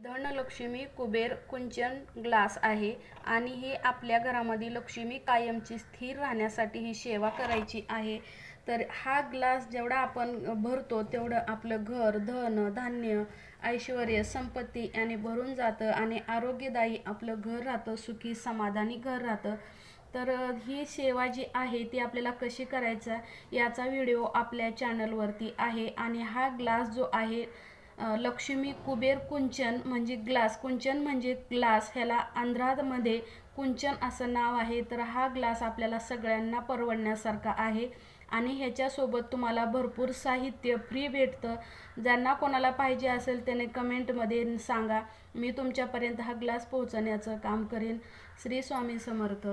धनलक्ष्मी कुबेर कुंचन ग्लास आहे आणि हे आपल्या घरामध्ये लक्ष्मी कायमची स्थिर राहण्यासाठी ही सेवा करायची आहे. तर हा ग्लास जेवढा आपण भरतो तेवढं आपलं घर धन धान्य ऐश्वर संपत्ती याने भरून जातं आणि आरोग्यदायी आपलं घर राहतं सुखी समाधानी घर राहतं. तर ही सेवा जी आहे ती आपल्याला कशी करायचा याचा व्हिडिओ आपल्या चॅनलवरती आहे आणि हा ग्लास जो आहे लक्ष्मी कुबेर कुंचन म्हणजे ग्लास. कुंचन म्हणजे ग्लास. ह्याला आंध्रामध्ये कुंचन असं नाव आहे. तर हा ग्लास आपल्याला सगळ्यांना परवडण्यासारखा आहे. आणि ह्याच्यासोबत तुम्हाला भरपूर साहित्य फ्री भेटतं. ज्यांना कोणाला पाहिजे असेल त्याने कमेंटमध्ये सांगा. मी तुमच्यापर्यंत हा ग्लास पोहोचवण्याचं काम करेन. श्री स्वामी समर्थ.